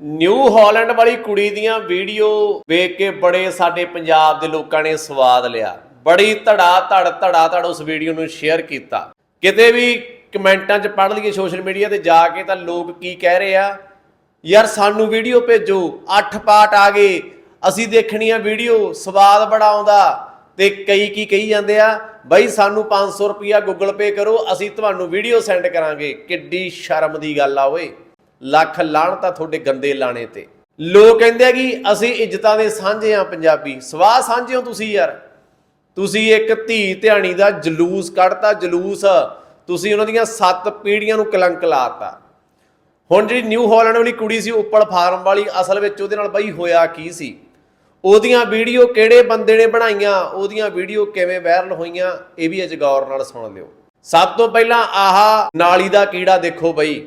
New Holland ਵਾਲੀ ਕੁੜੀ ਦੀਆਂ ਵੀਡੀਓ ਵੇਖ ਕੇ ਬੜੇ ਸਾਡੇ ਪੰਜਾਬ ਦੇ ਲੋਕਾਂ ਨੇ ਸਵਾਦ ਲਿਆ। ਬੜੀ ਧੜਾ ਧੜ ਧੜਾ ਧੜ ਉਸ ਵੀਡੀਓ ਨੂੰ ਸ਼ੇਅਰ ਕੀਤਾ। ਕਿਤੇ ਵੀ ਕਮੈਂਟਾਂ 'ਚ ਪੜ੍ਹ ਲਈਏ ਸੋਸ਼ਲ ਮੀਡੀਆ ਤੇ ਜਾ ਕੇ ਤਾਂ ਲੋਕ ਕੀ ਕਹਿ ਰਹੇ ਆ? ਯਾਰ ਸਾਨੂੰ ਵੀਡੀਓ ਭੇਜੋ 8 ਪਾਰਟ ਆ ਗਏ, ਅਸੀਂ ਦੇਖਣੀ ਆ ਵੀਡੀਓ, ਸਵਾਦ ਬੜਾ ਆਉਂਦਾ। ਤੇ ਕਈ ਕੀ ਕਹੀ ਜਾਂਦੇ ਆ? ਬਾਈ ਸਾਨੂੰ 500 ਰੁਪਿਆ ਗੂਗਲ ਪੇ ਕਰੋ, ਅਸੀਂ ਤੁਹਾਨੂੰ ਵੀਡੀਓ ਸੈਂਡ ਕਰਾਂਗੇ। ਕਿੱਡੀ ਸ਼ਰਮ ਦੀ ਗੱਲ ਆ ਓਏ। ਲੱਖ ਲਾਣ ਤਾਂ ਤੁਹਾਡੇ ਗੰਦੇ ਲਾਣੇ ਤੇ। ਲੋਕ ਕਹਿੰਦੇ ਆ ਕਿ ਅਸੀਂ ਇੱਜ਼ਤਾਂ ਦੇ ਸਾਂਝੇ ਆ ਪੰਜਾਬੀ। ਸਵਾਹ ਸਾਂਝੇ ਹੋ ਤੁਸੀਂ ਯਾਰ। ਤੁਸੀਂ ਇੱਕ ਧੀ ਧਿਆਣੀ ਦਾ ਜਲੂਸ ਕੱਢਤਾ, ਜਲੂਸ। ਤੁਸੀਂ ਉਹਨਾਂ ਦੀਆਂ ਸੱਤ ਪੀੜੀਆਂ ਨੂੰ ਕਲੰਕ ਲਾਤਾ। ਹੁਣ ਜਿਹੜੀ ਨਿਊ ਹਾਲੈਂਡ ਵਾਲੀ ਕੁੜੀ ਸੀ, ਉੱਪਲ ਫਾਰਮ ਵਾਲੀ, ਅਸਲ ਵਿੱਚ ਉਹਦੇ ਨਾਲ ਬਈ ਹੋਇਆ ਕੀ ਸੀ? ਉਹਦੀਆਂ ਵੀਡੀਓ ਕਿਹੜੇ ਬੰਦੇ ਨੇ ਬਣਾਈਆਂ? ਉਹਦੀਆਂ ਵੀਡੀਓ ਕਿਵੇਂ ਵਾਇਰਲ ਹੋਈਆਂ? ਇਹ ਵੀ ਅਜਗੌਰ ਨਾਲ ਸੁਣ ਲਿਓ। ਸਭ ਤੋਂ ਪਹਿਲਾਂ ਆਹਾ ਨਾਲੀ ਦਾ ਕੀੜਾ ਦੇਖੋ ਬਈ।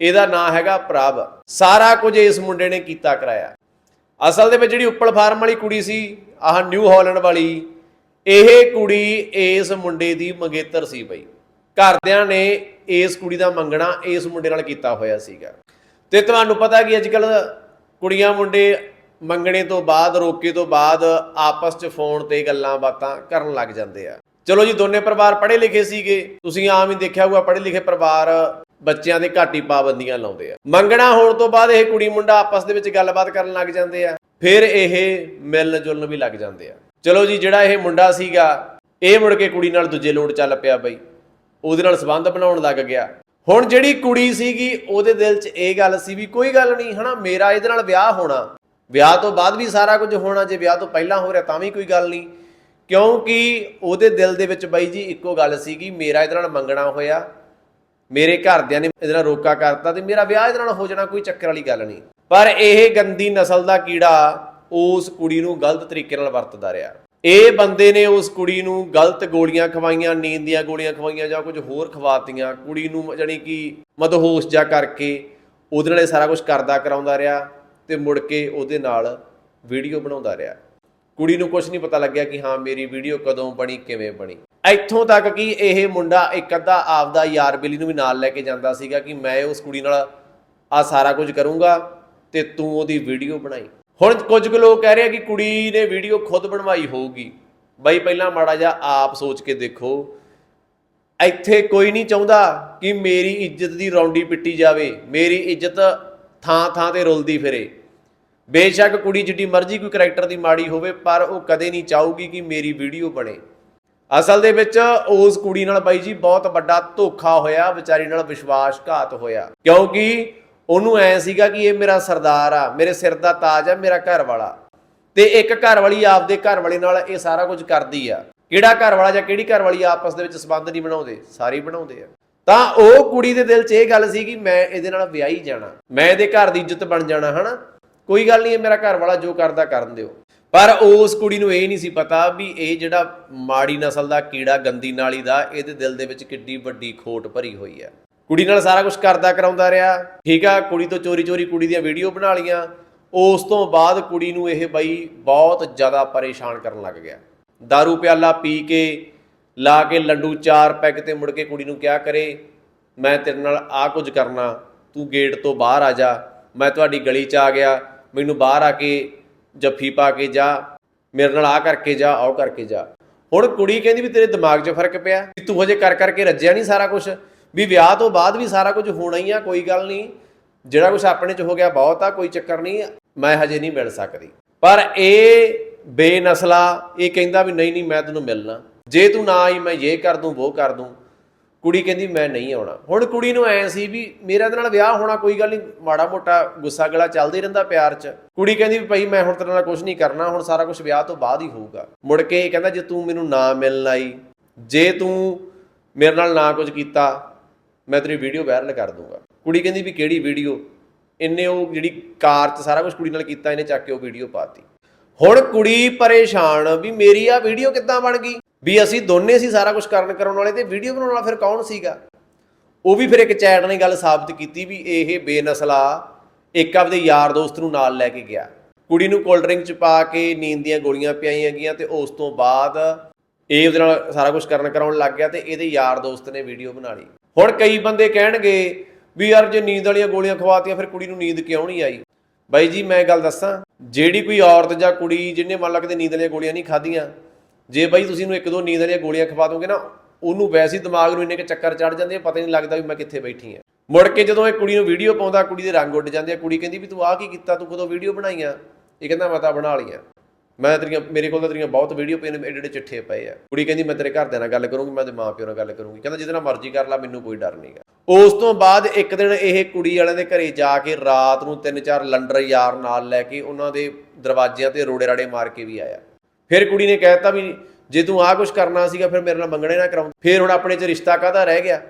ਇਹਦਾ ਨਾਂ ਹੈਗਾ ਪ੍ਰਭ ਸਾਰਾ ਕੁਝ ਇਸ ਮੁੰਡੇ ਨੇ ਕੀਤਾ ਕਰਾਇਆ। ਅਸਲ ਦੇ ਵਿੱਚ ਜਿਹੜੀ ਉੱਪਲ ਫਾਰਮ ਵਾਲੀ ਕੁੜੀ ਸੀ, ਆਹ ਨਿਊ ਹਾਲੈਂਡ ਵਾਲੀ, ਇਹ ਕੁੜੀ ਇਸ ਮੁੰਡੇ ਦੀ ਮੰਗੇਤਰ ਸੀ ਬਈ। ਘਰਦਿਆਂ ਨੇ ਇਸ ਕੁੜੀ ਦਾ ਮੰਗਣਾ ਇਸ ਮੁੰਡੇ ਨਾਲ ਕੀਤਾ ਹੋਇਆ ਸੀਗਾ। ਤੇ ਤੁਹਾਨੂੰ ਪਤਾ ਕਿ ਅੱਜ ਕੱਲ ਕੁੜੀਆਂ ਮੁੰਡੇ ਮੰਗਣੇ ਤੋਂ ਬਾਅਦ, ਰੋਕੇ ਤੋਂ ਬਾਅਦ ਆਪਸ 'ਚ ਫੋਨ ਤੇ ਗੱਲਾਂ ਬਾਤਾਂ ਕਰਨ ਲੱਗ ਜਾਂਦੇ ਆ। ਚਲੋ ਜੀ, ਦੋਨੇ ਪਰਿਵਾਰ ਪੜ੍ਹੇ ਲਿਖੇ ਸੀਗੇ। ਤੁਸੀਂ ਆਮ ਹੀ ਦੇਖਿਆ ਹੋਊਗਾ, ਪੜ੍ਹੇ ਲਿਖੇ ਪਰਿਵਾਰ ਬੱਚਿਆਂ ਦੇ ਘਾਟੀ ਪਾਬੰਦੀਆਂ ਲਾਉਂਦੇ ਆ। ਮੰਗਣਾ ਹੋਣ ਤੋਂ ਬਾਅਦ ਇਹ ਕੁੜੀ ਮੁੰਡਾ ਆਪਸ ਦੇ ਵਿੱਚ ਗੱਲਬਾਤ ਕਰਨ ਲੱਗ ਜਾਂਦੇ ਆ। ਫਿਰ ਇਹ ਮਿਲਣ ਜੁਲਣ ਵੀ ਲੱਗ ਜਾਂਦੇ ਆ। ਚਲੋ ਜੀ, ਜਿਹੜਾ ਇਹ ਮੁੰਡਾ ਸੀਗਾ, ਇਹ ਮੁੜ ਕੇ ਕੁੜੀ ਨਾਲ ਦੂਜੇ ਲੋਟ ਚੱਲ ਪਿਆ ਬਈ। ਉਹਦੇ ਨਾਲ ਸੰਬੰਧ ਬਣਾਉਣ ਲੱਗ ਗਿਆ। ਹੁਣ ਜਿਹੜੀ ਕੁੜੀ ਸੀਗੀ, ਉਹਦੇ ਦਿਲ 'ਚ ਇਹ ਗੱਲ ਸੀ ਵੀ ਕੋਈ ਗੱਲ ਨਹੀਂ, ਹਨਾ, ਮੇਰਾ ਇਹਦੇ ਨਾਲ ਵਿਆਹ ਹੋਣਾ। ਵਿਆਹ ਤੋਂ ਬਾਅਦ ਵੀ ਸਾਰਾ ਕੁਝ ਹੋਣਾ, ਜੇ ਵਿਆਹ ਤੋਂ ਪਹਿਲਾਂ ਹੋ ਰਿਹਾ ਤਾਂ ਵੀ ਕੋਈ ਗੱਲ ਨਹੀਂ। ਕਿਉਂਕਿ ਉਹਦੇ ਦਿਲ ਦੇ ਵਿੱਚ ਬਾਈ ਜੀ, ਇੱਕੋ ਗੱਲ ਸੀਗੀ, ਮੇਰਾ ਇਹਦੇ ਨਾਲ ਮੰਗਣਾ ਹੋਇਆ। ਮੇਰੇ ਘਰਦਿਆਂ ਨੇ ਇਹਦੇ ਨਾਲ ਰੋਕਾ ਕਰਤਾ ਤੇ ਮੇਰਾ ਵਿਆਹ ਇਹਦੇ ਨਾਲ ਹੋ ਜਾਣਾ ਕੋਈ ਚੱਕਰ ਵਾਲੀ ਗੱਲ ਨਹੀਂ। ਪਰ ਇਹ ਗੰਦੀ ਨਸਲ ਦਾ ਕੀੜਾ ਉਸ ਕੁੜੀ ਨੂੰ ਗਲਤ ਤਰੀਕੇ ਨਾਲ ਵਰਤਦਾ ਰਿਹਾ। ਇਹ ਬੰਦੇ ਨੇ ਉਸ ਕੁੜੀ ਨੂੰ ਗਲਤ ਗੋਲੀਆਂ ਖਵਾਈਆਂ, ਨੀਂਦ ਦੀਆਂ ਗੋਲੀਆਂ ਖਵਾਈਆਂ ਜਾਂ ਕੁਝ ਹੋਰ ਖਵਾਤੀਆਂ, ਕੁੜੀ ਨੂੰ ਜਾਣੀ ਕਿ ਮਦਹੋਸ਼ ਜਾ ਕਰਕੇ ਉਹਦੇ ਨਾਲ ਇਹ ਸਾਰਾ ਕੁਝ ਕਰਦਾ ਕਰਾਉਂਦਾ ਰਿਹਾ ਤੇ ਮੁੜ ਕੇ ਉਹਦੇ ਨਾਲ ਵੀਡੀਓ ਬਣਾਉਂਦਾ ਰਿਹਾ। ਕੁੜੀ ਨੂੰ ਕੁਝ ਨਹੀਂ ਪਤਾ ਲੱਗਿਆ ਕਿ ਹਾਂ, ਮੇਰੀ ਵੀਡੀਓ ਕਦੋਂ ਬਣੀ, ਕਿਵੇਂ ਬਣੀ। ਇੱਥੋਂ ਤੱਕ ਕਿ ਇਹ ਮੁੰਡਾ ਇੱਕ ਅੱਧਾ ਆਪਦਾ ਯਾਰ ਬੇਲੀ ਨੂੰ ਵੀ ਨਾਲ ਲੈ ਕੇ ਜਾਂਦਾ ਸੀਗਾ ਕਿ ਮੈਂ ਉਸ ਕੁੜੀ ਨਾਲ ਆ ਸਾਰਾ ਕੁਝ ਕਰੂੰਗਾ ਤੇ ਤੂੰ ਉਹਦੀ ਵੀਡੀਓ ਬਣਾਈ। ਹੁਣ ਕੁਝ ਕੁ ਲੋਕ ਕਹਿ ਰਹੇ ਆ ਕਿ ਕੁੜੀ ਨੇ ਵੀਡੀਓ ਖੁਦ ਬਣਵਾਈ ਹੋਊਗੀ। ਬਾਈ ਪਹਿਲਾਂ ਮਾੜਾ ਜਿਹਾ ਆਪ ਸੋਚ ਕੇ ਦੇਖੋ। ਇੱਥੇ ਕੋਈ ਨਹੀਂ ਚਾਹੁੰਦਾ ਕਿ ਮੇਰੀ ਇੱਜ਼ਤ ਦੀ ਰੌਂਡੀ ਪਿੱਟੀ ਜਾਵੇ, ਮੇਰੀ ਇੱਜ਼ਤ ਥਾਂ ਥਾਂ ਤੇ ਰੁਲਦੀ ਫਿਰੇ। ਬੇਸ਼ੱਕ ਕੁੜੀ ਜਿੱਡੀ ਮਰਜ਼ੀ ਕੋਈ ਕੈਰੈਕਟਰ ਦੀ ਮਾੜੀ ਹੋਵੇ, ਪਰ ਉਹ ਕਦੇ ਨਹੀਂ ਚਾਹੂਗੀ ਕਿ ਮੇਰੀ ਵੀਡੀਓ ਬਣੇ। ਅਸਲ ਦੇ ਵਿੱਚ ਉਸ ਕੁੜੀ ਨਾਲ ਬਾਈ ਜੀ ਬਹੁਤ ਵੱਡਾ ਧੋਖਾ ਹੋਇਆ, ਵਿਚਾਰੀ ਨਾਲ ਵਿਸ਼ਵਾਸਘਾਤ ਹੋਇਆ। ਕਿਉਂਕਿ ਉਹਨੂੰ ਐ ਸੀਗਾ ਕਿ ਇਹ ਮੇਰਾ ਸਰਦਾਰ ਆ, ਮੇਰੇ ਸਿਰ ਦਾ ਤਾਜ ਆ, ਮੇਰਾ ਘਰ ਵਾਲਾ ਤੇ ਇੱਕ ਘਰ ਵਾਲੀ ਆਪਦੇ ਘਰ ਵਾਲੇ ਨਾਲ ਇਹ ਸਾਰਾ ਕੁਝ ਕਰਦੀ ਆ। ਕਿਹੜਾ ਘਰ ਵਾਲਾ ਜਾਂ ਕਿਹੜੀ ਘਰ ਵਾਲੀ ਆਪਸ ਦੇ ਵਿੱਚ ਸੰਬੰਧ ਨਹੀਂ ਬਣਾਉਂਦੇ? ਸਾਰੇ ਬਣਾਉਂਦੇ ਆ। ਤਾਂ ਉਹ ਕੁੜੀ ਦੇ ਦਿਲ 'ਚ ਇਹ ਗੱਲ ਸੀ ਕਿ ਮੈਂ ਇਹਦੇ ਨਾਲ ਵਿਆਹੀ ਜਾਣਾ। ਮੈਂ ਇਹਦੇ ਘਰ ਦੀ ਇੱਜ਼ਤ ਬਣ ਜਾਣਾ, ਹਨਾ? ਕੋਈ ਗੱਲ ਨਹੀਂ, ਇਹ ਮੇਰਾ ਘਰ ਵਾਲਾ ਜੋ ਕਰਦਾ ਕਰਨ ਦਿਓ। ਪਰ ਉਸ ਕੁੜੀ ਨੂੰ ਇਹ ਨਹੀਂ ਸੀ ਪਤਾ ਵੀ ਇਹ ਜਿਹੜਾ ਮਾੜੀ ਨਸਲ ਦਾ ਕੀੜਾ ਗੰਦੀ ਨਾਲੀ ਦਾ, ਇਹਦੇ ਦਿਲ ਦੇ ਵਿੱਚ ਕਿੱਡੀ ਵੱਡੀ ਖੋਟ ਭਰੀ ਹੋਈ ਹੈ। ਕੁੜੀ ਨਾਲ ਸਾਰਾ ਕੁਝ ਕਰਦਾ ਕਰਾਉਂਦਾ ਰਿਹਾ। ਠੀਕ ਆ, ਕੁੜੀ ਤੋਂ ਚੋਰੀ ਚੋਰੀ ਕੁੜੀ ਦੀਆਂ ਵੀਡੀਓ ਬਣਾ ਲਈਆਂ। ਉਸ ਤੋਂ ਬਾਅਦ ਕੁੜੀ ਨੂੰ ਇਹ ਬਾਈ ਬਹੁਤ ਜ਼ਿਆਦਾ ਪਰੇਸ਼ਾਨ ਕਰਨ ਲੱਗ ਗਿਆ। दारू ਪਿਆਲਾ ਪੀ ਕੇ, ਲਾ ਕੇ ਲੰਡੂ ਚਾਰ ਪੈਗ ਤੇ ਮੁੜ ਕੇ ਕੁੜੀ ਨੂੰ ਕਿਹਾ ਕਰੇ, ਮੈਂ ਤੇਰੇ ਨਾਲ ਆ ਕੁਝ ਕਰਨਾ, ਤੂੰ ਗੇਟ ਤੋਂ ਬਾਹਰ ਆ ਜਾ। ਮੈਂ ਤੁਹਾਡੀ ਗਲੀ 'ਚ ਆ ਗਿਆ। ਮੈਨੂੰ ਬਾਹਰ ਆ ਕੇ ਜੱਫੀ ਪਾ ਕੇ ਜਾ, ਮੇਰੇ ਨਾਲ ਆ ਕਰਕੇ ਜਾ ਆਓ ਕਰਕੇ ਜਾ। ਹੁਣ ਕੁੜੀ ਕਹਿੰਦੀ ਵੀ ਤੇਰੇ ਦਿਮਾਗ 'ਚ ਫ਼ਰਕ ਪਿਆ, ਵੀ ਤੂੰ ਹਜੇ ਕਰ ਕਰਕੇ ਰੱਜਿਆ ਨਹੀਂ ਸਾਰਾ ਕੁਝ ਵੀ ਵਿਆਹ ਤੋਂ ਬਾਅਦ ਵੀ ਸਾਰਾ ਕੁਝ ਹੋਣਾ ਹੀ ਆ, ਕੋਈ ਗੱਲ ਨਹੀਂ। ਜਿਹੜਾ ਕੁਝ ਆਪਣੇ 'ਚ ਹੋ ਗਿਆ ਬਹੁਤ ਆ, ਕੋਈ ਚੱਕਰ ਨਹੀਂ, ਮੈਂ ਹਜੇ ਨਹੀਂ ਮਿਲ ਸਕਦੀ। ਪਰ ਇਹ ਬੇਨਸਲਾ, ਇਹ ਕਹਿੰਦਾ ਵੀ ਨਹੀਂ ਨਹੀਂ, ਮੈਂ ਤੈਨੂੰ ਮਿਲਣਾ। ਜੇ ਤੂੰ ਨਾ ਆਈ, ਮੈਂ ਇਹ ਕਰ ਦੂੰ, ਉਹ ਕਰ ਦੂੰ। ਕੁੜੀ ਕਹਿੰਦੀ, ਮੈਂ ਨਹੀਂ ਆਉਣਾ। ਹੁਣ ਕੁੜੀ ਨੂੰ ਐ ਸੀ ਵੀ ਮੇਰਾ ਇਹਦੇ ਨਾਲ ਵਿਆਹ ਹੋਣਾ ਕੋਈ ਗੱਲ ਨਹੀਂ, ਮਾੜਾ ਮੋਟਾ ਗੁੱਸਾ ਗਲਾ ਚੱਲਦਾ ਹੀ ਰਹਿੰਦਾ ਪਿਆਰ 'ਚ। ਕੁੜੀ ਕਹਿੰਦੀ ਵੀ, ਭਾਈ ਮੈਂ ਹੁਣ ਤੇਰੇ ਨਾਲ ਕੁਝ ਨਹੀਂ ਕਰਨਾ, ਹੁਣ ਸਾਰਾ ਕੁਝ ਵਿਆਹ ਤੋਂ ਬਾਅਦ ਹੀ ਹੋਊਗਾ। ਮੁੜ ਕੇ ਇਹ ਕਹਿੰਦਾ, ਜੇ ਤੂੰ ਮੈਨੂੰ ਨਾ ਮਿਲਣ ਆਈ, ਜੇ ਤੂੰ ਮੇਰੇ ਨਾਲ ਨਾ ਕੁਝ ਕੀਤਾ, ਮੈਂ ਤੇਰੀ ਵੀਡੀਓ ਵਾਇਰਲ ਕਰ ਦੂੰਗਾ। ਕੁੜੀ ਕਹਿੰਦੀ ਵੀ, ਕਿਹੜੀ ਵੀਡੀਓ? ਇੰਨੇ ਉਹ ਜਿਹੜੀ ਕਾਰ 'ਚ ਸਾਰਾ ਕੁਝ ਕੁੜੀ ਨਾਲ ਕੀਤਾ, ਇਹਨੇ ਚੱਕ ਕੇ ਉਹ ਵੀਡੀਓ ਪਾਤੀ ਹੁਣ ਕੁੜੀ ਪਰੇਸ਼ਾਨ ਵੀ, ਮੇਰੀ ਆ ਵੀਡੀਓ ਕਿੱਦਾਂ ਬਣ ਗਈ? ਵੀ ਅਸੀਂ ਦੋਨੇ ਸੀ ਸਾਰਾ ਕੁਝ ਕਰਨ ਕਰਾਉਣ ਵਾਲੇ ਤੇ ਵੀਡੀਓ ਬਣਾਉਣ ਵਾਲਾ ਫਿਰ ਕੌਣ ਸੀਗਾ? ਉਹ ਵੀ ਫਿਰ ਇੱਕ ਚੈਟ ਨੇ ਗੱਲ ਸਾਬਤ ਕੀਤੀ ਵੀ ਇਹ ਬੇਨਸਲਾ ਇੱਕ ਆਪਦੇ ਯਾਰ ਦੋਸਤ ਨੂੰ ਨਾਲ ਲੈ ਕੇ ਗਿਆ। ਕੁੜੀ ਨੂੰ ਕੋਲਡ ਡਰਿੰਕ ਚ ਪਾ ਕੇ ਨੀਂਦ ਦੀਆਂ ਗੋਲੀਆਂ ਪਿਆਈਆਂ ਗਈਆਂ ਤੇ ਉਸ ਤੋਂ ਬਾਅਦ ਇਹ ਉਹਦੇ ਨਾਲ ਸਾਰਾ ਕੁਝ ਕਰਨ ਕਰਾਉਣ ਲੱਗ ਗਿਆ ਤੇ ਇਹਦੇ ਯਾਰ ਦੋਸਤ ਨੇ ਵੀਡੀਓ ਬਣਾ ਲਈ। ਹੁਣ ਕਈ ਬੰਦੇ ਕਹਿਣਗੇ ਵੀ ਯਾਰ ਜੇ ਨੀਂਦ ਵਾਲੀਆਂ ਗੋਲੀਆਂ ਖਵਾਤੀਆਂ ਫਿਰ ਕੁੜੀ ਨੂੰ ਨੀਂਦ ਕਿਉਂ ਨਹੀਂ ਆਈ? ਬਾਈ ਜੀ, ਮੈਂ ਗੱਲ ਦੱਸਾਂ, ਜਿਹੜੀ ਕੋਈ ਔਰਤ ਜਾਂ ਕੁੜੀ ਜਿਹਨੇ ਮੰਨ ਲਾ ਕਿਤੇ ਨੀਂਦ ਵਾਲੀਆਂ ਗੋਲੀਆਂ ਨਹੀਂ ਖਾਧੀਆਂ ਜੇ ਬਾਈ ਤੁਸੀਂ ਨੂੰ ਇੱਕ ਦੋ ਨੀਂਦ ਵਾਲੀਆਂ ਗੋਲੀਆਂ ਖਵਾ ਦੋਗੇ ਨਾ, ਉਹਨੂੰ ਵੈਸੇ ਹੀ ਦਿਮਾਗ ਨੂੰ ਇੰਨੇ ਕਿ ਚੱਕਰ ਚੜ ਜਾਂਦੇ ਆ, ਪਤਾ ਨਹੀਂ ਲੱਗਦਾ ਵੀ ਮੈਂ ਕਿੱਥੇ ਬੈਠੀ ਆ। ਮੁੜ ਕੇ ਜਦੋਂ ਇਹ ਕੁੜੀ ਨੂੰ ਵੀਡੀਓ ਪਾਉਂਦਾ, ਕੁੜੀ ਦੇ ਰੰਗ ਉੱਡ ਜਾਂਦੇ ਆ, ਕੁੜੀ ਕਹਿੰਦੀ ਵੀ ਤੂੰ ਆਹ ਕੀ ਕੀਤਾ, ਤੂੰ ਕਦੋਂ ਵੀਡੀਓ ਬਣਾਈਆਂ? ਇਹ ਕਹਿੰਦਾ ਮੈਂ ਤਾਂ ਬਣਾ ਲਈਆਂ। ਮੈਂ ਤੇਰੀਆਂ, ਮੇਰੇ ਕੋਲ ਤਾਂ ਤੇਰੀਆਂ ਬਹੁਤ ਵੀਡੀਓ ਪਏ ਨੇ ਏਡੇ ਏਡੇ ਚਿੱਠੇ ਪਏ ਆ। ਕੁੜੀ ਕਹਿੰਦੀ ਮੈਂ ਤੇਰੇ ਘਰਦਿਆਂ ਨਾਲ ਗੱਲ ਕਰੂੰਗੀ, ਮੈਂ ਤੇ ਮਾਂ ਪਿਓ ਨਾਲ ਗੱਲ ਕਰੂੰਗੀ। ਕਹਿੰਦਾ ਜਿਹਦੇ ਨਾਲ ਮਰਜ਼ੀ ਕਰ ਲੈ, ਮੈਨੂੰ ਕੋਈ ਡਰ ਨਹੀਂਗਾ ਉਸ ਤੋਂ ਬਾਅਦ ਇੱਕ ਦਿਨ ਇਹ ਕੁੜੀ ਵਾਲਿਆਂ ਦੇ ਘਰੇ ਜਾ ਕੇ ਰਾਤ ਨੂੰ ਤਿੰਨ ਚਾਰ ਲੰਡਰ ਯਾਰ ਨਾਲ ਲੈ ਕੇ ਉਹਨਾਂ ਦੇ ਦਰਵਾਜ਼ਿਆਂ ਤੇ ਰੋੜੇ ਰਾੜੇ ਮਾਰ ਕੇ ਵੀ ਆਇਆ। ਫਿਰ ਕੁੜੀ ਨੇ ਕਹਿਤਾ ਵੀ ਜੇ ਤੂੰ ਆਹ ਕੁਝ ਕਰਨਾ ਸੀਗਾ, ਫਿਰ ਮੇਰੇ ਨਾਲ ਮੰਗਣੇ ਨਾ ਕਰਾਉਂ। ਫਿਰ ਹੁਣ ਆਪਣੇ 'ਚ ਰਿਸ਼ਤਾ ਕਾਹਦਾ ਰਹਿ ਗਿਆ?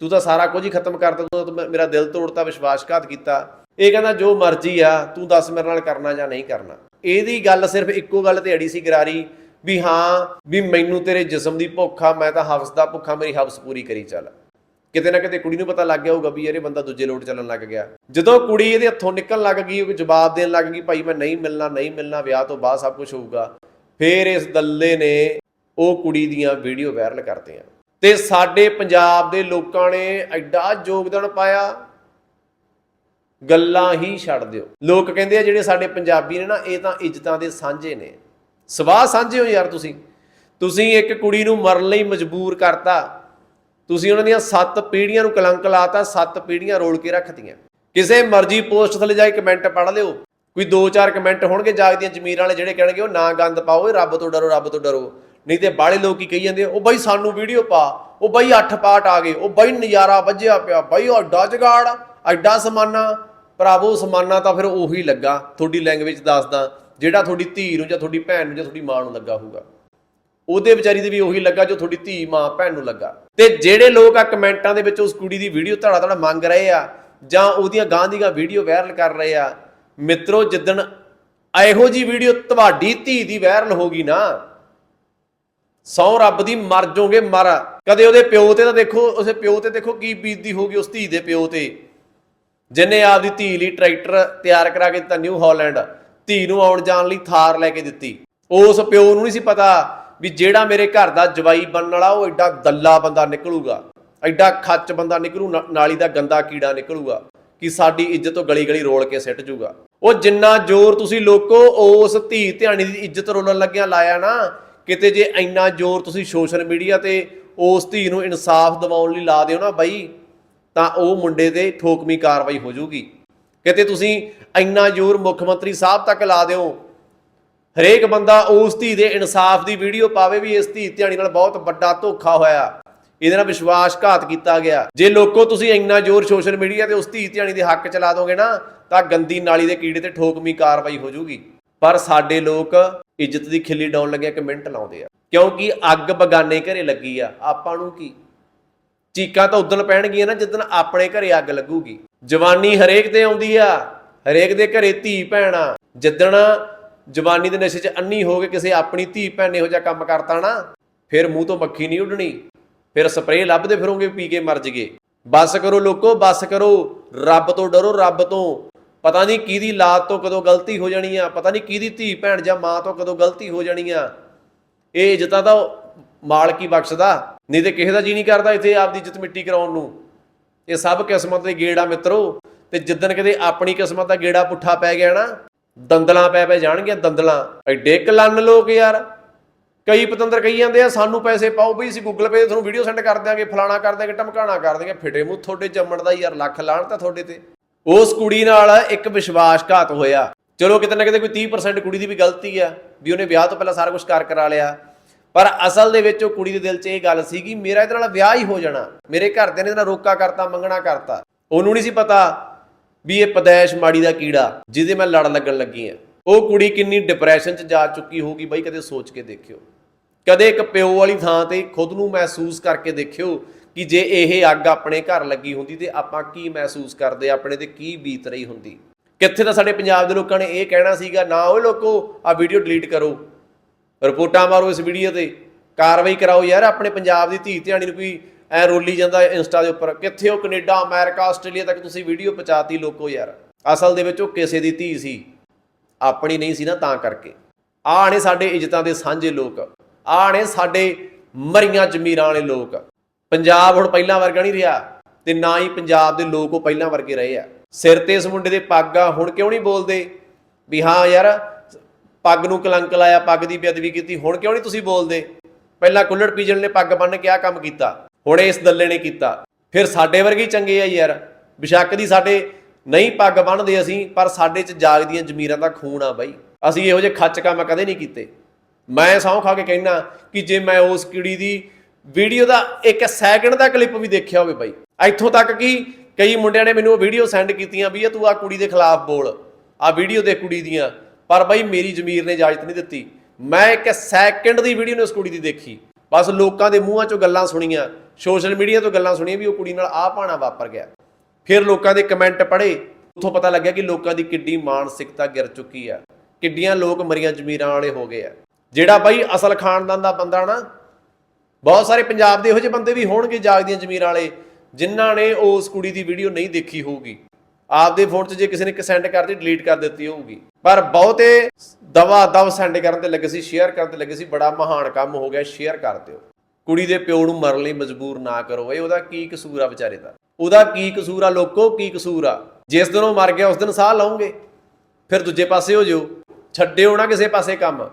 ਤੂੰ ਤਾਂ ਸਾਰਾ ਕੁਝ ਹੀ ਖਤਮ ਕਰਤਾ ਤੂੰ ਤਾਂ ਮੇਰਾ ਦਿਲ ਤੋੜਤਾ, ਵਿਸ਼ਵਾਸਘਾਤ ਕੀਤਾ। ਇਹ ਕਹਿੰਦਾ, ਜੋ ਮਰਜ਼ੀ ਆ, ਤੂੰ ਦੱਸ ਮੇਰੇ ਨਾਲ ਕਰਨਾ ਜਾਂ ਨਹੀਂ ਕਰਨਾ। ਇਹਦੀ ਗੱਲ ਸਿਰਫ ਇੱਕੋ ਗੱਲ ਤੇ ਅੜੀ ਸੀ ਗਰਾਰੀ, ਵੀ ਹਾਂ, ਵੀ ਮੈਨੂੰ ਤੇਰੇ ਜਿਸਮ ਦੀ ਭੁੱਖ ਆ, ਮੈਂ ਤਾਂ ਹਵਸ ਦਾ ਭੁੱਖਾ, ਮੇਰੀ ਹਵਸ ਪੂਰੀ ਕਰੀ ਚੱਲ। ਕਿਤੇ ਨਾ ਕਿਤੇ ਕੁੜੀ ਨੂੰ ਪਤਾ ਲੱਗ ਗਿਆ ਹੋਊਗਾ ਵੀ ਯਾਰ ਇਹ ਬੰਦਾ ਦੂਜੇ ਲੋਟ ਚੱਲਣ ਲੱਗ ਗਿਆ। ਜਦੋਂ ਕੁੜੀ ਇਹਦੇ ਹੱਥੋਂ ਨਿਕਲਣ ਲੱਗ ਗਈ, ਉਹ ਜਵਾਬ ਦੇਣ ਲੱਗ ਗਈ, ਭਾਈ ਮੈਂ ਨਹੀਂ ਮਿਲਣਾ ਨਹੀਂ ਮਿਲਣਾ, ਵਿਆਹ ਤੋਂ ਬਾਅਦ ਸਭ ਕੁਝ ਹੋਊਗਾ। ਫਿਰ ਇਸ ਦੱਲੇ ਨੇ ਉਹ ਕੁੜੀ ਦੀਆਂ ਵੀਡੀਓ ਵਾਇਰਲ ਕਰਦੇ ਆ ਤੇ ਸਾਡੇ ਪੰਜਾਬ ਦੇ ਲੋਕਾਂ ਨੇ ਐਡਾ ਯੋਗਦਾਨ ਪਾਇਆ। ਗੱਲਾਂ ਹੀ ਛੱਡ ਦਿਓ। ਲੋਕ ਕਹਿੰਦੇ ਆ, ਜਿਹੜੇ ਸਾਡੇ ਪੰਜਾਬੀ ਨੇ ਨਾ, ਇਹ ਤਾਂ ਇੱਜ਼ਤਾਂ ਦੇ ਸਾਂਝੇ ਨੇ। ਸਵਾਹ ਸਾਂਝੇ ਹੋ ਯਾਰ ਤੁਸੀਂ। ਤੁਸੀਂ ਇੱਕ ਕੁੜੀ ਨੂੰ ਮਰਨ ਲਈ ਮਜਬੂਰ ਕਰਤਾ। ਤੁਸੀਂ ਉਹਨਾਂ ਦੀਆਂ ਸੱਤ ਪੀੜ੍ਹੀਆਂ ਨੂੰ ਕਲੰਕ ਲਾਤਾ, ਸੱਤ ਪੀੜ੍ਹੀਆਂ ਰੋਲ ਕੇ ਰੱਖਤੀਆਂ। ਕਿਸੇ ਮਰਜ਼ੀ ਪੋਸਟ ਥੱਲੇ ਜਾ ਕੇ ਕਮੈਂਟ ਪੜ੍ਹ ਲਿਓ। ਕੋਈ ਦੋ ਚਾਰ ਕਮੈਂਟ ਹੋਣਗੇ ਜਾਗਦੀਆਂ ਜ਼ਮੀਰਾਂ ਵਾਲੇ ਜਿਹੜੇ ਕਹਿਣਗੇ, ਉਹ ਨਾ ਗੰਦ ਪਾਓ, ਇਹ ਰੱਬ ਤੋਂ ਡਰੋ, ਰੱਬ ਤੋਂ ਡਰੋ। ਨਹੀਂ ਤੇ ਬਾਹਲੇ ਲੋਕ ਕੀ ਕਹੀ ਜਾਂਦੇ ਉਹ ਬਾਈ ਸਾਨੂੰ ਵੀਡੀਓ ਪਾ, ਉਹ ਬਾਈ ਅੱਠ ਪਾਟ ਆ ਗਏ, ਉਹ ਬਾਈ ਨਜ਼ਾਰਾ ਵੱਜਿਆ ਪਿਆ, ਬਾਈ ਉਹ ਅੱਡਾ ਜਗਾੜ, ਐਡਾ ਸਮਾਨਾ। ਭਰਾਵੋ, ਸਮਾਨਾ ਤਾਂ ਫਿਰ ਉਹੀ ਲੱਗਾ, ਤੁਹਾਡੀ ਲੈਂਗੁਏਜ ਦੱਸਦਾ, ਜਿਹੜਾ ਤੁਹਾਡੀ ਧੀ ਨੂੰ ਜਾਂ ਤੁਹਾਡੀ ਭੈਣ ਨੂੰ ਜਾਂ ਤੁਹਾਡੀ ਮਾਂ ਨੂੰ ਲੱਗਾ ਹੋਊਗਾ। ਉਹਦੇ ਵਿਚਾਰੀ ਦੇ ਵੀ ਉਹੀ ਲੱਗਾ ਜੋ ਤੁਹਾਡੀ ਧੀ, ਮਾਂ, ਭੈਣ ਨੂੰ ਲੱਗਾ। ਤੇ ਜਿਹੜੇ ਲੋਕ ਆ ਕਮੈਂਟਾਂ ਦੇ ਵਿੱਚ ਉਸ ਕੁੜੀ ਦੀ ਵੀਡੀਓ ਧੜਾ ਧੜਾ ਮੰਗ ਰਹੇ ਆ ਜਾਂ ਉਹਦੀਆਂ ਗਾਂ ਦੀਆਂ ਵੀਡੀਓ ਵਾਇਰਲ ਕਰ ਰਹੇ ਆ ਮਿੱਤਰੋ, ਜਿੱਦਣ ਇਹੋ ਜੀ ਵੀਡੀਓ ਤੁਹਾਡੀ ਧੀ ਦੀ ਵਾਇਰਲ ਹੋ ਗਈ ਨਾ, ਸੌ ਰੱਬ ਦੀ ਮਰ ਜਾਓਗੇ, ਮਰ। ਕਦੇ ਉਹਦੇ ਪਿਓ ਤੇ ਤਾਂ ਦੇਖੋ, ਉਸੇ ਪਿਓ ਤੇ ਦੇਖੋ ਕੀ ਬੀਤਦੀ ਹੋਗੀ ਉਸ ਧੀ ਦੇ ਪਿਓ ਤੇ। ਜਿਨੇ ਆਪਦੀ ਧੀ ਲਈ ਟਰੈਕਟਰ ਤਿਆਰ ਕਰਾ ਕੇ ਦਿੱਤਾ ਨਿਊ ਹਾਲੈਂਡ ਧੀ ਨੂੰ ਆਉਣ ਜਾਣ ਲਈ ਥਾਰ ਲੈ ਕੇ ਦਿੱਤੀ। ਉਸ ਪਿਓ ਨੂੰ ਨਹੀਂ ਸੀ ਪਤਾ ਵੀ ਜਿਹੜਾ ਮੇਰੇ ਘਰ ਦਾ ਜਵਾਈ ਬਣਨ ਵਾਲਾ, ਉਹ ਐਡਾ ਦੱਲਾ ਬੰਦਾ ਨਿਕਲੂਗਾ। ਐਡਾ ਖੱਚ ਬੰਦਾ ਨਿਕਲੂ ਨਾਲੀ ਦਾ ਗੰਦਾ ਕੀੜਾ ਨਿਕਲੂਗਾ ਕਿ ਸਾਡੀ ਇੱਜ਼ਤ ਤੋਂ ਗਲੀ ਗਲੀ ਰੋਲ ਕੇ ਸਿੱਟ ਜੂਗਾ। ਉਹ ਜਿੰਨਾ ਜ਼ੋਰ ਤੁਸੀਂ ਲੋਕੋ, ਉਸ ਧੀ ਧਿਆਣੀ ਦੀ ਇੱਜ਼ਤ ਰੋਲਣ ਲੱਗਿਆ ਲਾਇਆ ਨਾ, ਕਿਤੇ ਜੇ ਇੰਨਾ ਜ਼ੋਰ ਤੁਸੀਂ ਸੋਸ਼ਲ ਮੀਡੀਆ ਤੇ ਉਸ ਧੀ ਨੂੰ ਇਨਸਾਫ ਦਿਵਾਉਣ ਲਈ ਲਾ ਦਿਓ ਨਾ ਬਾਈ, ਤਾਂ ਉਹ ਮੁੰਡੇ ਤੇ ਠੋਕਮੀ ਕਾਰਵਾਈ ਹੋ ਜਾਊਗੀ। ਕਿਤੇ ਤੁਸੀਂ ਇੰਨਾ ਜ਼ੋਰ ਮੁੱਖ ਮੰਤਰੀ ਸਾਹਿਬ ਤੱਕ ਲਾ ਦਿਓ, ਹਰੇਕ ਬੰਦਾ ਉਸ ਧੀ ਦੇ ਇਨਸਾਫ ਦੀ ਵੀਡੀਓ ਪਾਵੇ ਵੀ ਇਸ ਧੀ ਧਿਆਣੀ ਨਾਲ ਬਹੁਤ ਵੱਡਾ ਧੋਖਾ ਹੋਇਆ, ਇਹਦੇ ਨਾਲ ਵਿਸ਼ਵਾਸਘਾਤ ਕੀਤਾ ਗਿਆ। ਜੇ ਲੋਕੋ ਤੁਸੀਂ ਇੰਨਾ ਜ਼ੋਰ ਸੋਸ਼ਲ ਮੀਡੀਆ ਤੇ ਉਸ ਧੀ ਧਿਆਣੀ ਦੇ ਹੱਕ ਚਲਾ ਦੋਗੇ ਨਾ ਤਾਂ ਗੰਦੀ ਨਾਲੀ ਦੇ ਕੀੜੇ ਤੇ ਠੋਕਮੀ ਕਾਰਵਾਈ ਹੋ ਜਾਊਗੀ ਪਰ ਸਾਡੇ ਲੋਕ ਇੱਜ਼ਤ ਦੀ ਖਿੱਲੀ ਡਾਉਣ ਲੱਗਿਆ ਕਮੈਂਟ ਲਾਉਂਦੇ ਆ। ਕਿਉਂਕਿ ਅੱਗ ਬਗਾਨੇ ਘਰੇ ਲੱਗੀ ਆ, ਆਪਾਂ ਨੂੰ ਕੀ? ਚੀਕਾਂ ਤਾਂ ਉਦੋਂ ਪੈਣਗੀਆਂ ਨਾ ਜਦੋਂ ਆਪਣੇ ਘਰੇ ਅੱਗ ਲੱਗੂਗੀ। ਜਵਾਨੀ ਹਰੇਕ ਤੇ ਆਉਂਦੀ ਆ, ਹਰੇਕ ਦੇ ਘਰੇ ਧੀ ਭੈਣ ਆ। ਜਿੱਦਣ ਜਵਾਨੀ ਦੇ ਨਸ਼ੇ 'ਚ ਅੰਨੀ ਹੋ ਕੇ ਕਿਸੇ ਆਪਣੀ ਧੀ ਭੈਣ ਨੇ ਇਹੋ ਜਿਹਾ ਕੰਮ ਕਰਤਾ ਨਾ, ਫਿਰ ਮੂੰਹ ਤੋਂ ਮੱਖੀ ਨਹੀਂ ਉੱਡਣੀ। ਫਿਰ ਸਪਰੇਅ ਲੱਭਦੇ ਫਿਰੋਗੇ, ਪੀ ਕੇ ਮਰ ਜਗੇ ਬਸ ਕਰੋ ਲੋਕੋ, ਬਸ ਕਰੋ। ਰੱਬ ਤੋਂ ਡਰੋ, ਰੱਬ ਤੋਂ। ਪਤਾ ਨਹੀਂ ਕਿਹਦੀ ਲਾਤ ਤੋਂ ਕਦੋਂ ਗਲਤੀ ਹੋ ਜਾਣੀ ਆ, ਪਤਾ ਨਹੀਂ ਕਿਹਦੀ ਧੀ ਭੈਣ ਜਾਂ ਮਾਂ ਤੋਂ ਕਦੋਂ ਗਲਤੀ ਹੋ ਜਾਣੀ ਆ। ਇਹ ਇੱਜ਼ਤਾਂ ਦਾ ਮਾਲਕ ਹੀ ਬਖਸ਼ਦਾ, ਨਹੀਂ ਤੇ ਕਿਸੇ ਦਾ ਜੀ ਨਹੀਂ ਕਰਦਾ ਇੱਥੇ ਆਪਦੀ ਇੱਜ਼ਤ ਮਿੱਟੀ ਕਰਾਉਣ ਨੂੰ। ਇਹ ਸਭ ਕਿਸਮਤ ਦੇ ਗੇੜਾ ਮਿੱਤਰੋ, ਤੇ ਜਿੱਦਣ ਕਿਤੇ ਆਪਣੀ ਕਿਸਮਤ ਦਾ ਗੇੜਾ ਪੁੱਠਾ ਪੈ ਗਿਆ ਨਾ, ਦੰਦਲਾਂ ਪੈ ਪੈ ਜਾਣਗੀਆਂ ਦੰਦਲਾਂ। ਐਡੇ ਕਲੰਨ ਲੋਕ ਯਾਰ, ਕਈ ਪਤੰਦਰ ਕਹੀ ਜਾਂਦੇ ਆ, ਸਾਨੂੰ ਪੈਸੇ ਪਾਓ ਬਈ, ਅਸੀਂ ਗੂਗਲ ਪੇ ਤੇ ਤੁਹਾਨੂੰ ਵੀਡੀਓ ਸੈਂਡ ਕਰ ਦਿਆਂਗੇ, ਫਲਾਣਾ ਕਰ ਦਿਆਂਗੇ ਟਮਕਾਣਾ ਕਰ ਦਿਆਂਗੇ ਫਿੱਟੇ ਮੂੰਹ, ਤੁਹਾਡੇ ਜੰਮਣ ਦਾ ਯਾਰ, ਲੱਖ ਲਾਣ ਤਾਂ ਤੁਹਾਡੇ ਤੇ। ਉਸ ਕੁੜੀ ਨਾਲ ਇੱਕ ਵਿਸ਼ਵਾਸਘਾਤ ਹੋਇਆ। ਚਲੋ ਕਿਤੇ ਨਾ ਕਿਤੇ ਕੋਈ 30% ਕੁੜੀ ਦੀ ਵੀ ਗਲਤੀ ਆ, ਵੀ ਉਹਨੇ ਵਿਆਹ ਤੋਂ ਪਹਿਲਾਂ ਸਾਰਾ ਕੁਝ ਕਰ ਕਰਾ ਲਿਆ। ਪਰ ਅਸਲ ਦੇ ਵਿੱਚ ਉਹ ਕੁੜੀ ਦੇ ਦਿਲ 'ਚ ਇਹ ਗੱਲ ਸੀ ਕਿ ਮੇਰਾ ਇਹਦੇ ਨਾਲ ਵਿਆਹ ਹੀ ਹੋ ਜਾਣਾ। ਮੇਰੇ ਘਰਦਿਆਂ ਨੇ ਇਹਦੇ ਨਾਲ ਰੋਕਾ ਕਰਤਾ, ਮੰਗਣਾ ਕਰਤਾ। ਉਹਨੂੰ ਨਹੀਂ ਸੀ ਪਤਾ ਵੀ ਇਹ ਪਦੈਸ਼ ਮਾੜੀ ਦਾ ਕੀੜਾ, ਜਿਹਦੇ ਮੈਂ ਲੜ ਲੱਗਣ ਲੱਗੀ ਆ। ਉਹ ਕੁੜੀ ਕਿੰਨੀ ਡਿਪਰੈਸ਼ਨ 'ਚ ਜਾ ਚੁੱਕੀ ਹੋਊਗੀ ਬਾਈ, ਕਦੇ ਸੋਚ ਕੇ ਦੇਖਿਓ। ਕਦੇ ਇੱਕ ਪਿਓ ਵਾਲੀ ਥਾਂ ਤੇ ਖੁਦ ਨੂੰ ਮਹਿਸੂਸ ਕਰਕੇ ਦੇਖਿਓ ਕਿ ਜੇ ਇਹ ਅੱਗ ਆਪਣੇ ਘਰ ਲੱਗੀ ਹੁੰਦੀ ਤੇ ਆਪਾਂ ਕੀ ਮਹਿਸੂਸ ਕਰਦੇ, ਆਪਣੇ ਤੇ ਕੀ ਬੀਤ ਰਹੀ ਹੁੰਦੀ? ਕਿੱਥੇ ਤਾਂ ਸਾਡੇ ਪੰਜਾਬ ਦੇ ਲੋਕਾਂ ਨੇ ਇਹ ਕਹਿਣਾ ਸੀਗਾ, ਨਾ ਓਏ ਲੋਕੋ, ਆ ਵੀਡੀਓ ਡਿਲੀਟ ਕਰੋ। ਰਿਪੋਰਟਾਂ ਮਾਰੋ ਇਸ ਵੀਡੀਓ ਤੇ। ਕਾਰਵਾਈ ਕਰਾਓ ਯਾਰ, ਆਪਣੇ ਪੰਜਾਬ ਦੀ ਧੀ ਧਿਆਣੀ ਨੂੰ ਕੋਈ ਐ ਰੋਲੀ ਜਾਂਦਾ ਇੰਸਟਾ ਦੇ ਉੱਪਰ। ਕਿੱਥੇ ਉਹ ਕੈਨੇਡਾ, ਅਮਰੀਕਾ, ਆਸਟ੍ਰੇਲੀਆ ਤੱਕ ਤੁਸੀਂ ਵੀਡੀਓ ਪਹੁੰਚਾਤੀ ਲੋਕੋ ਯਾਰ। ਅਸਲ ਦੇ ਵਿੱਚ ਉਹ ਕਿਸੇ ਦੀ ਧੀ ਸੀ। ਆਪਣੀ ਨਹੀਂ ਸੀ ਨਾ ਤਾਂ ਕਰਕੇ। ਆਹ ਨੇ ਸਾਡੇ ਇੱਜ਼ਤਾਂ ਦੇ ਸਾਂਝੇ ਲੋਕ। ਆਹ ਨੇ ਸਾਡੇ ਮਰੀਆਂ ਜ਼ਮੀਰਾਂ ਵਾਲੇ ਲੋਕ। ਪੰਜਾਬ ਹੁਣ ਪਹਿਲਾਂ ਵਰਗਾ ਨਹੀਂ ਰਿਹਾ ਤੇ ਨਾ ਹੀ ਪੰਜਾਬ ਦੇ ਲੋਕ ਉਹ ਪਹਿਲਾਂ ਵਰਗੇ ਰਹੇ ਆ। ਸਿਰ ਤੇ ਇਸ ਮੁੰਡੇ ਦੇ ਪੱਗ ਆ, ਹੁਣ ਕਿਉਂ ਨਹੀਂ ਬੋਲਦੇ? ਵੀ ਹਾਂ ਯਾਰ, ਪੱਗ ਨੂੰ ਕਲੰਕ ਲਾਇਆ, ਪੱਗ ਦੀ ਬੇਅਦਬੀ ਕੀਤੀ, ਹੁਣ ਕਿਉਂ ਨਹੀਂ ਤੁਸੀਂ ਬੋਲਦੇ? ਪਹਿਲਾਂ ਕੁੱਲੜ ਪੀਜਣ ਨੇ ਪੱਗ ਬੰਨ ਕੇ ਆ ਕੰਮ ਕੀਤਾ, ਹੁਣ ਇਸ ਦੱਲੇ ਨੇ ਕੀਤਾ। ਫਿਰ ਸਾਡੇ ਵਰਗੇ ਚੰਗੇ ਆ ਯਾਰ। ਬਿਸ਼ੱਕ ਦੀ ਸਾਡੇ ਨਹੀਂ ਪੱਗ ਬੰਨਦੇ ਅਸੀਂ, ਪਰ ਸਾਡੇ 'ਚ ਜਾਗਦੀਆਂ ਜ਼ਮੀਰਾਂ ਦਾ ਖੂਨ ਆ ਬਾਈ। ਅਸੀਂ ਇਹੋ ਜਿਹੇ ਖੱਚ ਕੰਮ ਕਦੇ ਨਹੀਂ ਕੀਤੇ। ਮੈਂ ਸਹੁੰ ਖਾ ਕੇ ਕਹਿਣਾ ਕਿ ਜੇ ਮੈਂ ਉਸ ਕੀੜੀ ਦੀ ਵੀਡੀਓ ਦਾ ਇੱਕ ਸੈਕਿੰਡ ਦਾ ਕਲਿੱਪ ਵੀ ਦੇਖਿਆ ਹੋਵੇ ਬਾਈ। ਇੱਥੋਂ ਤੱਕ ਕਿ ਕਈ ਮੁੰਡਿਆਂ ਨੇ ਮੈਨੂੰ ਉਹ ਵੀਡੀਓ ਸੈਂਡ ਕੀਤੀਆਂ ਵੀ ਇਹ ਤੂੰ ਆ ਕੁੜੀ ਦੇ ਖਿਲਾਫ ਬੋਲ। ਆ ਵੀਡੀਓ ਦੇ ਕੁੜੀ ਦੀਆਂ। ਪਰ ਬਾਈ ਮੇਰੀ ਜ਼ਮੀਰ ਨੇ ਇਜਾਜ਼ਤ ਨਹੀਂ ਦਿੱਤੀ। ਮੈਂ ਇੱਕ ਸੈਕਿੰਡ ਦੀ ਵੀਡੀਓ ਨੇ ਉਸ ਕੁੜੀ ਦੀ ਦੇਖੀ। ਬਸ ਲੋਕਾਂ ਦੇ ਮੂੰਹਾਂ ਚੋਂ ਗੱਲਾਂ ਸੁਣੀਆਂ। ਸੋਸ਼ਲ ਮੀਡੀਆ ਤੋਂ ਗੱਲਾਂ ਸੁਣੀਆਂ ਵੀ ਉਹ ਕੁੜੀ ਨਾਲ ਆਹ ਪਾਣਾ ਵਾਪਰ ਗਿਆ। ਫਿਰ ਲੋਕਾਂ ਦੇ ਕਮੈਂਟ ਪੜ੍ਹੇ। ਉੱਥੋਂ ਪਤਾ ਲੱਗਿਆ ਕਿ ਲੋਕਾਂ ਦੀ ਕਿੱਡੀ ਮਾਨਸਿਕਤਾ ਗਿਰ ਚੁੱਕੀ ਆ। ਕਿੱਡੀਆਂ ਲੋਕ ਮਰੀਆਂ ਜ਼ਮੀਰਾਂ ਵਾਲੇ ਹੋ ਗਏ ਆ। ਜਿਹੜਾ ਬਾਈ ਅਸਲ ਖਾਨਦਾਨ ਦਾ ਬੰਦਾ ਨਾ ਬਹੁਤ ਸਾਰੇ ਪੰਜਾਬ ਦੇ ਇਹੋ ਜਿਹੇ ਬੰਦੇ ਵੀ ਹੋਣਗੇ ਜਾਗਦੀਆਂ ਜ਼ਮੀਰਾਂ ਵਾਲੇ, ਜਿਨ੍ਹਾਂ ਨੇ ਉਸ ਕੁੜੀ ਦੀ ਵੀਡੀਓ ਨਹੀਂ ਦੇਖੀ ਹੋਊਗੀ। ਆਪਦੇ ਫੋਨ 'ਚ ਜੇ ਕਿਸੇ ਨੇ ਸੈਂਡ ਕਰਤੀ ਡਿਲੀਟ ਕਰ ਦਿੱਤੀ ਹੋਊਗੀ। ਪਰ ਬਹੁਤੇ ਦਵਾ ਦਵ ਸੈਂਡ ਕਰਨ ਤੇ ਲੱਗੇ ਸੀ ਸ਼ੇਅਰ ਕਰਨ ਤੇ ਲੱਗੇ ਸੀ, ਬੜਾ ਮਹਾਨ ਕੰਮ ਹੋ ਗਿਆ ਸ਼ੇਅਰ ਕਰ ਦਿਓ। ਕੁੜੀ ਦੇ ਪਿਓ ਨੂੰ ਮਰਨ ਲਈ ਮਜਬੂਰ ਨਾ ਕਰੋ। ਇਹ ਉਹਦਾ ਕੀ ਕਸੂਰ ਆ ਵਿਚਾਰੇ ਦਾ? ਉਹਦਾ ਕੀ ਕਸੂਰ ਆ ਲੋਕੋ? ਕੀ ਕਸੂਰ ਆ? ਜਿਸ ਦਿਨ ਉਹ ਮਰ ਗਿਆ, ਉਸ ਦਿਨ ਸਾਹ ਲਾਉਂਗੇ ਫਿਰ ਦੂਜੇ ਪਾਸੇ ਹੋ ਜਾਓ। ਛੱਡਿਓ ਨਾ ਕਿਸੇ ਪਾਸੇ ਕੰਮ।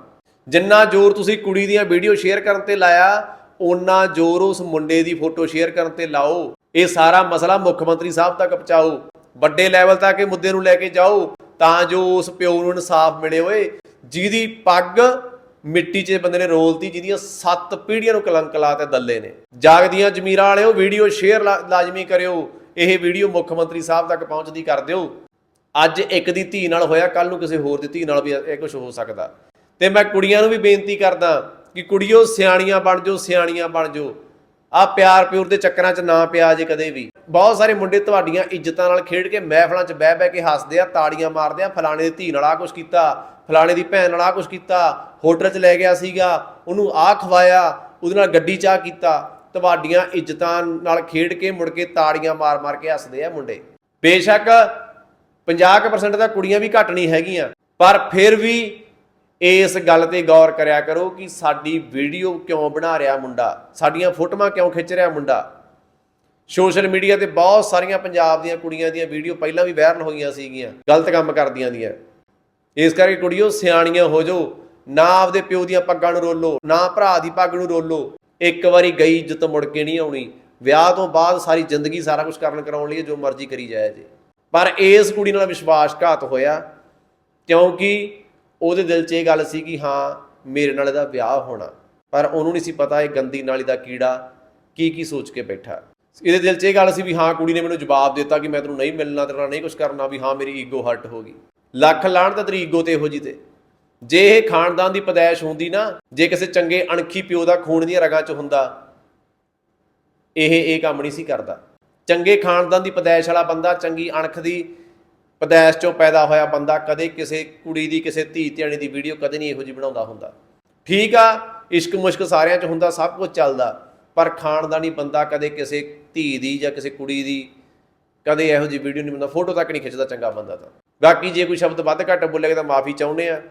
ਜਿੰਨਾ ਜ਼ੋਰ ਤੁਸੀਂ ਕੁੜੀ ਦੀਆਂ ਵੀਡੀਓ ਸ਼ੇਅਰ ਕਰਨ ਤੇ ਲਾਇਆ ਓਨਾ ਜ਼ੋਰ ਉਸ ਮੁੰਡੇ ਦੀ ਫੋਟੋ ਸ਼ੇਅਰ ਕਰਨ ਤੇ ਲਾਓ। ਇਹ ਸਾਰਾ ਮਸਲਾ ਮੁੱਖ ਮੰਤਰੀ ਸਾਹਿਬ ਤੱਕ ਪਹੁੰਚਾਓ। ਵੱਡੇ ਲੈਵਲ ਤੱਕ ਇਹ ਮੁੱਦੇ ਨੂੰ ਲੈ ਕੇ ਜਾਓ, ਤਾਂ ਜੋ ਉਸ ਪਿਓ ਨੂੰ ਇਨਸਾਫ ਮਿਲੇ ਓਏ ਜਿਹਦੀ ਪੱਗ ਮਿੱਟੀ 'ਚ ਬੰਦੇ ਨੇ ਰੋਲਤੀ, ਜਿਹਦੀਆਂ ਸੱਤ ਪੀੜ੍ਹੀਆਂ ਨੂੰ ਕਲੰਕ ਲਾ ਤੇ ਦੱਲੇ ਨੇ। ਜਾਗਦੀਆਂ ਜ਼ਮੀਰਾਂ ਵਾਲਿਓ, ਵੀਡੀਓ ਸ਼ੇਅਰ ਲਾਜ਼ਮੀ ਕਰਿਓ। ਇਹ ਵੀਡੀਓ ਮੁੱਖ ਮੰਤਰੀ ਸਾਹਿਬ ਤੱਕ ਪਹੁੰਚਦੀ ਕਰ ਦਿਓ। ਅੱਜ ਇੱਕ ਦੀ ਧੀ ਨਾਲ ਹੋਇਆ ਕੱਲ ਨੂੰ ਕਿਸੇ ਹੋਰ ਦੀ ਧੀ ਨਾਲ ਵੀ ਇਹ ਕੁਝ ਹੋ ਸਕਦਾ। ਤੇ ਮੈਂ ਕੁੜੀਆਂ ਨੂੰ ਵੀ ਬੇਨਤੀ ਕਰਦਾ ਕਿ ਕੁੜੀਓ ਸਿਆਣੀਆਂ ਬਣ ਜਾਓ, ਸਿਆਣੀਆਂ ਬਣ ਜਾਓ। ਆ ਪਿਆਰ ਪਿਓਰ ਦੇ ਚੱਕਰਾਂ 'ਚ ਨਾ ਪਿਆ ਜੇ ਕਦੇ ਵੀ। ਬਹੁਤ ਸਾਰੇ ਮੁੰਡੇ ਤੁਹਾਡੀਆਂ ਇੱਜ਼ਤਾਂ ਨਾਲ ਖੇਡ ਕੇ ਮਹਿਫਲਾਂ 'ਚ ਬਹਿ ਬਹਿ ਕੇ ਹੱਸਦੇ ਆ, ਤਾੜੀਆਂ ਮਾਰਦੇ ਆ, ਫਲਾਣੇ ਦੀ ਧੀ ਨਾਲ ਆ ਕੁਝ ਕੀਤਾ, ਫਲਾਣੇ ਦੀ ਭੈਣ ਨਾਲ ਆ ਕੁਝ ਕੀਤਾ, ਹੋਟਲ 'ਚ ਲੈ ਗਿਆ ਸੀਗਾ, ਉਹਨੂੰ ਆ ਖਵਾਇਆ, ਉਹਦੇ ਨਾਲ ਗੱਡੀ ਚਾਹ ਕੀਤਾ। ਤੁਹਾਡੀਆਂ ਇੱਜ਼ਤਾਂ ਨਾਲ ਖੇਡ ਕੇ ਮੁੜ ਕੇ ਤਾੜੀਆਂ ਮਾਰ ਮਾਰ ਕੇ ਹੱਸਦੇ ਆ ਮੁੰਡੇ। ਬੇਸ਼ੱਕ 50% ਤਾਂ ਕੁੜੀਆਂ ਵੀ ਘੱਟ ਨਹੀਂ ਹੈਗੀਆਂ, ਪਰ ਫਿਰ ਵੀ ਇਸ ਗੱਲ ਤੇ ਗੌਰ ਕਰਿਆ ਕਰੋ ਕਿ ਸਾਡੀ ਵੀਡੀਓ ਕਿਉਂ ਬਣਾ ਰਿਹਾ ਮੁੰਡਾ? ਸਾਡੀਆਂ ਫੋਟੋਆਂ ਕਿਉਂ ਖਿੱਚ ਰਿਹਾ ਮੁੰਡਾ? ਸੋਸ਼ਲ ਮੀਡੀਆ ਤੇ ਬਹੁਤ ਸਾਰੀਆਂ ਪੰਜਾਬ ਦੀਆਂ ਕੁੜੀਆਂ ਦੀਆਂ ਵੀਡੀਓ ਪਹਿਲਾਂ ਵੀ ਵਾਇਰਲ ਹੋਈਆਂ ਸੀਗੀਆਂ, ਗਲਤ ਕੰਮ ਕਰਦੀਆਂ ਦੀਆਂ। ਇਸ ਕਰਕੇ ਕੁੜੀਓ, ਸਿਆਣੀਆਂ ਹੋ ਜਾਓ, ਨਾ ਆਪਦੇ ਪਿਓ ਦੀਆਂ ਪੱਗਾਂ ਨੂੰ ਰੋਲੋ, ਨਾ ਭਰਾ ਦੀ ਪੱਗ ਨੂੰ ਰੋਲੋ। ਇੱਕ ਵਾਰੀ ਗਈ ਇੱਜ਼ਤ ਮੁੜ ਕੇ ਨਹੀਂ ਆਉਣੀ। ਵਿਆਹ ਤੋਂ ਬਾਅਦ ਸਾਰੀ ਜ਼ਿੰਦਗੀ ਸਾਰਾ ਕੁਝ ਕਰਨ ਕਰਾਉਣ ਲਈ ਜੋ ਮਰਜ਼ੀ ਕਰੀ ਜਾਏ ਜੇ। ਪਰ ਇਸ ਕੁੜੀ ਨਾਲ ਵਿਸ਼ਵਾਸਘਾਤ ਹੋਇਆ ਕਿਉਂਕਿ ਉਹਦੇ ਦਿਲ 'ਚ ਇਹ ਗੱਲ ਸੀ ਕਿ ਹਾਂ, ਮੇਰੇ ਨਾਲ ਇਹਦਾ ਵਿਆਹ ਹੋਣਾ। ਪਰ ਉਹਨੂੰ ਨਹੀਂ ਸੀ ਪਤਾ ਇਹ ਗੰਦੀ ਨਾਲੀ ਦਾ ਕੀੜਾ ਕੀ ਕੀ ਸੋਚ ਕੇ ਬੈਠਾ। ਇਹਦੇ ਦਿਲ 'ਚ ਇਹ ਗੱਲ ਸੀ ਵੀ ਹਾਂ, ਕੁੜੀ ਨੇ ਮੈਨੂੰ ਜਵਾਬ ਦਿੱਤਾ ਕਿ ਮੈਂ ਤੈਨੂੰ ਨਹੀਂ ਮਿਲਣਾ, ਤੇਰੇ ਨਾਲ ਨਹੀਂ ਕੁਝ ਕਰਨਾ, ਵੀ ਹਾਂ, ਮੇਰੀ ਈਗੋ ਹਰਟ ਹੋ ਗਈ। ਲੱਖ ਲਾਣ ਤਾਂ ਤੇਰੀ ਈਗੋ ਤੇ ਇਹੋ ਜੀ ਤੇ। ਜੇ ਇਹ ਖਾਨਦਾਨ ਦੀ ਪਦੈਸ਼ ਹੁੰਦੀ ਨਾ, ਜੇ ਕਿਸੇ ਚੰਗੇ ਅਣਖੀ ਪਿਓ ਦਾ ਖੂਨ ਦੀਆਂ ਰਗਾਂ 'ਚ ਹੁੰਦਾ, ਇਹ ਇਹ ਕੰਮ ਨਹੀਂ ਸੀ ਕਰਦਾ। ਚੰਗੇ ਖਾਨਦਾਨ ਦੀ ਪਦੈਸ਼ ਵਾਲਾ ਬੰਦਾ ਚੰਗੀ ਅਣਖ ਦੀ ਪਦੈਸ਼ ਚੋਂ ਪੈਦਾ ਹੋਇਆ ਬੰਦਾ ਕਦੇ ਕਿਸੇ ਕੁੜੀ ਦੀ, ਕਿਸੇ ਧੀ ਧਿਆਣੀ ਦੀ ਵੀਡੀਓ ਕਦੇ ਨਹੀਂ ਇਹੋ ਜਿਹੀ ਬਣਾਉਂਦਾ ਹੁੰਦਾ। ਠੀਕ ਆ, ਇਸ਼ਕ ਮੁਸ਼ਕ ਸਾਰਿਆਂ 'ਚ ਹੁੰਦਾ, ਸਭ ਕੁਝ ਚੱਲਦਾ, ਪਰ ਖਾਨਦਾਨੀ ਬੰਦਾ ਕਦੇ ਕਿਸੇ ਧੀ ਦੀ ਜਾਂ ਕਿਸੇ ਕੁੜੀ ਦੀ ਕਦੇ ਇਹੋ ਜਿਹੀ ਵੀਡੀਓ ਨਹੀਂ ਬਣਾਉਂਦਾ ਫੋਟੋ ਤੱਕ ਨਹੀਂ ਖਿੱਚਦਾ ਚੰਗਾ ਬੰਦਾ ਤਾਂ। ਬਾਕੀ ਜੇ ਕੋਈ ਸ਼ਬਦ ਵੱਧ ਘੱਟ ਬੋਲੇਗਾ ਤਾਂ ਮਾਫੀ ਚਾਹੁੰਦੇ ਆ।